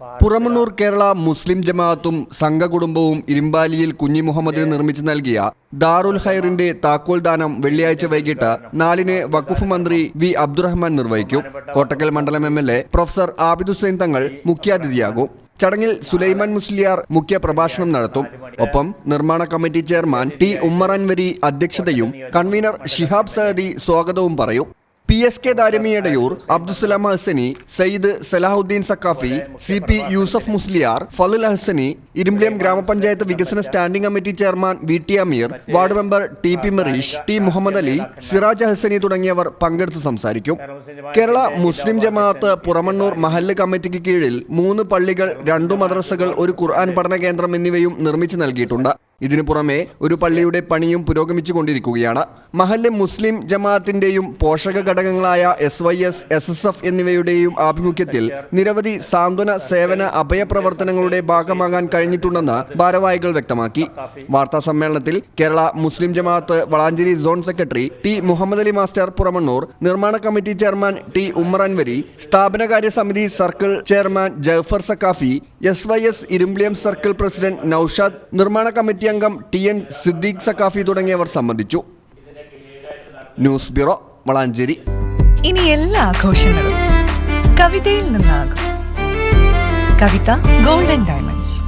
പുറമണ്ണൂർ കേരള മുസ്ലിം ജമാഅത്തും സംഘകുടുംബവും ഇരുമ്പാലിയിൽ കുഞ്ഞി മുഹമ്മദിന് നിർമ്മിച്ചു നൽകിയ ദാറുൽ ഹൈറിന്റെ താക്കോൽ ദാനം വെള്ളിയാഴ്ച വൈകിട്ട് നാലിന് വഖഫ് മന്ത്രി വി അബ്ദുറഹ്മാൻ നിർവഹിക്കും. കോട്ടക്കൽ മണ്ഡലം M L A professor Abid Hussain Thangal മുഖ്യാതിഥിയാകും. ചടങ്ങിൽ സുലൈമാൻ മുസ്ലിയാർ മുഖ്യ പ്രഭാഷണം നടത്തും. ഒപ്പം നിർമ്മാണ കമ്മിറ്റി ചെയർമാൻ ടി ഉമ്മറൻവരി അധ്യക്ഷതയും കൺവീനർ ഷിഹാബ് സഹദി സ്വാഗതവും പറയും. പി എസ് കെ ദാരിമിയടയൂർ അബ്ദുസലാം ഹസനി സയ്യിദ് സലാഹുദ്ദീൻ സക്കാഫി സി പി യൂസഫ് മുസ്ലിയാർ ഫലുൽ ഹസനി ഇരുമ്പ്ലിയം ഗ്രാമപഞ്ചായത്ത് വികസന standing committee chairman V T Ameer ward member T P Mareesh T Muhammad Ali Siraj Hasani തുടങ്ങിയവർ പങ്കെടുത്ത് സംസാരിക്കും. കേരള മുസ്ലിം ജമാഅത്ത് പുറമണ്ണൂർ മഹല്ല് കമ്മിറ്റിക്ക് കീഴിൽ മൂന്ന് പള്ളികൾ രണ്ടു മദ്രസകൾ ഒരു ഖുർആൻ പഠന കേന്ദ്രം എന്നിവയും നിർമ്മിച്ചു നൽകിയിട്ടുണ്ട്. ഇതിനു പുറമെ ഒരു പള്ളിയുടെ പണിയും പുരോഗമിച്ചു കൊണ്ടിരിക്കുകയാണ് മഹല്ല് മുസ്ലിം ജമാഅത്തിന്റെയും പോഷക ഘടകങ്ങളായ S Y S S S F എന്നിവയുടെയും ആഭിമുഖ്യത്തിൽ നിരവധി സാന്ത്വന സേവന അഭയ പ്രവർത്തനങ്ങളുടെ ഭാഗമാകാൻ കഴിഞ്ഞിട്ടുണ്ടെന്ന് ഭാരവാഹികൾ വ്യക്തമാക്കി. വാർത്താ സമ്മേളനത്തിൽ Kerala Muslim Jamaath Valanchery zone secretary T Muhammad Ali master Puramannur നിർമ്മാണ committee chairman T Ummar Anvari സ്ഥാപനകാര്യ സമിതി circle chairman Jafar Saqafi S Y S Irimbiliyam circle president Naushad നിർമ്മാണ കമ്മിറ്റി അംഗം ടി എൻ സിദ്ദീഖ് സക്കാഫി തുടങ്ങിയവർ സംബന്ധിച്ചു. News bureau Valanchery. ഇനി എല്ലാ ആഘോഷങ്ങളും കവിതയിൽ നിന്നാകും. Kavitha golden diamonds.